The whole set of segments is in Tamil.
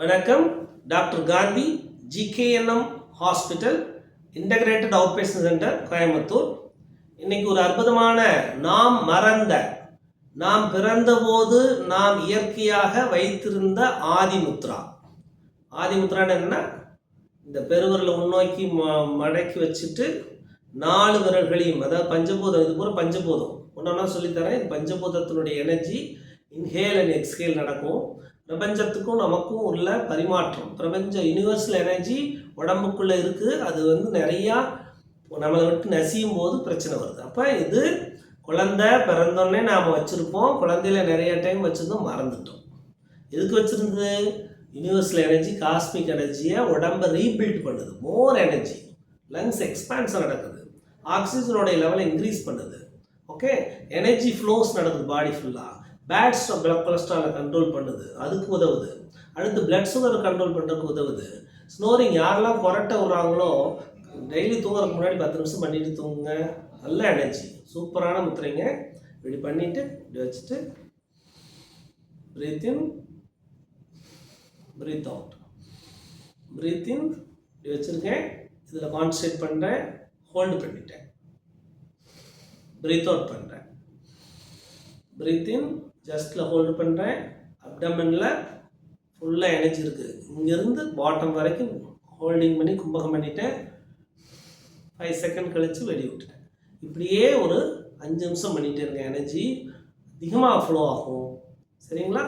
வணக்கம். Doctor Gandhi GKNM hospital integrated outpatient centre Coimbatore. இன்னைக்கு ஒரு அற்புதமான நாம் மறந்த நாம் பிறந்தபோது நாம் இயற்கையாக வைத்திருந்த ஆதிமுத்ரா. ஆதிமுத்ரான்னு என்ன இந்த பெருவிரலை முன்னோக்கி ம மடக்கி வச்சுட்டு நாலு விரல்களையும் அதாவது பஞ்சபூதம் இது பூரா பஞ்சபூதம். ஒன்றா சொல்லித்தரேன் பஞ்சபூதத்தினுடைய எனர்ஜி இன்ஹேல் அண்ட் எக்ஸ்ஹேல் நடக்கும். பிரபஞ்சத்துக்கும் நமக்கும் உள்ள பரிமாற்றம். பிரபஞ்ச யுனிவர்சல் எனர்ஜி உடம்புக்குள்ளே இருக்குது அது வந்து நிறையா நம்மளை விட்டு நசியும் போது பிரச்சனை வருது. அப்போ இது குழந்தை பிறந்தோடனே நாம் வச்சுருப்போம். குழந்தையில நிறைய டைம் வச்சுருந்தோம் மறந்துட்டோம். எதுக்கு வச்சுருந்தது? யூனிவர்சல் எனர்ஜி காஸ்மிக் எனர்ஜியை உடம்பை ரீபில்ட் பண்ணுது. மோர் எனர்ஜி லங்ஸ் எக்ஸ்பான்ஷன் நடக்குது. ஆக்சிஜனோடைய லெவலை இன்க்ரீஸ் பண்ணுது. ஓகே எனர்ஜி ஃப்ளோஸ் நடக்குது பாடி ஃபுல்லாக பேட்ஸ் பிளட் கொலஸ்ட்ராலை கண்ட்ரோல் பண்ணுது. அதுக்கு உதவுது. அடுத்து பிளட் சுகரை கண்ட்ரோல் பண்ணுறதுக்கு உதவுது. ஸ்னோரிங் யாரெல்லாம் கொரட்டை விட்றாங்களோ டெய்லி தூங்குறதுக்கு முன்னாடி பத்து நிமிஷம் பண்ணிட்டு தூங்குங்க. நல்ல எனர்ஜி சூப்பரான முத்திரைங்க. இப்படி பண்ணிவிட்டு இப்படி வச்சுட்டு breathe in breathe out breathe in இப்படி வச்சுருக்கேன். இதில் கான்சன்ட்ரேட் பண்ணுறேன் ஹோல்டு பண்ணிட்டேன். பிரீத் அவுட் பண்ணுறேன் பிரீத் இன் ஜஸ்ட்டில் ஹோல்டு பண்ணுறேன் அப்டமனில் ஃபுல்லாக எனர்ஜி இருக்குது இங்கேருந்து பாட்டம் வரைக்கும் ஹோல்டிங் பண்ணி கும்பகம் பண்ணிட்டேன். ஃபைவ் செகண்ட் கழித்து வெளியே விட்டுட்டேன். இப்படியே ஒரு அஞ்சு நிமிஷம் பண்ணிகிட்டே இருக்கேன் எனர்ஜி அதிகமாக ஃப்ளோ ஆகும். சரிங்களா?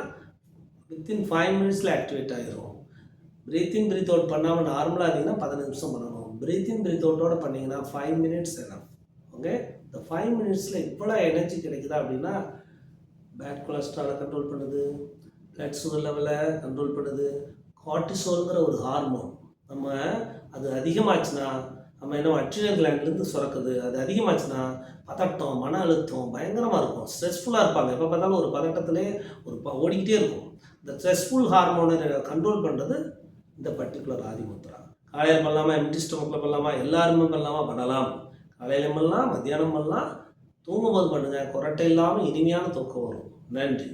வித்தின் ஃபைவ் மினிட்ஸில் ஆக்டிவேட் ஆகிரும் பிரீத் ப்ரீத் பிரீத் அவுட் பண்ணாமல் நார்மலாக இருந்தீங்கன்னா பதினஞ்சு நிமிஷம் பண்ணணும். பிரீத் ப்ரீத் பிரீத் அவுட்டோட பண்ணிங்கன்னா ஃபைவ் மினிட்ஸ் என்ன ஓகே இந்த ஃபைவ் மினிட்ஸில் இவ்வளோ எனர்ஜி கிடைக்குதா அப்படின்னா பேட் கொலஸ்ட்ராலை கண்ட்ரோல் பண்ணுது பிளட் சுகர் லெவலை கண்ட்ரோல் பண்ணுது. கார்டிசோல்ங்கிற ஒரு ஹார்மோன் நம்ம அது அதிகமாச்சுன்னா நம்ம என்ன அட்ரினல் கிளாண்ட்லேருந்து சுரக்குது. அது அதிகமாச்சுன்னா பதட்டம் மன அழுத்தம் பயங்கரமாக இருக்கும். ஸ்ட்ரெஸ்ஃபுல்லாக இருப்பாங்க. எப்போ பார்த்தாலும் ஒரு பதட்டத்திலே ஒரு ப ஓடிக்கிட்டே இருக்கும். இந்த ஸ்ட்ரெஸ்ஃபுல் ஹார்மோனை கண்ட்ரோல் பண்ணுறது இந்த பர்டிகுலர் ஆதிமுத்ரா காலையில் பண்ணலாமா? எம்டி ஸ்டொமக்கில் பண்ணலாமா? எல்லாருமே பண்ணலாமா? பண்ணலாம். காலையிலும் பண்ணலாம் மத்தியானம் பண்ணலாம் தூங்கும்போது பண்ணுங்கள் குரட்டை இல்லாமல் இனிமையான தூக்கம் வரும். நன்றி.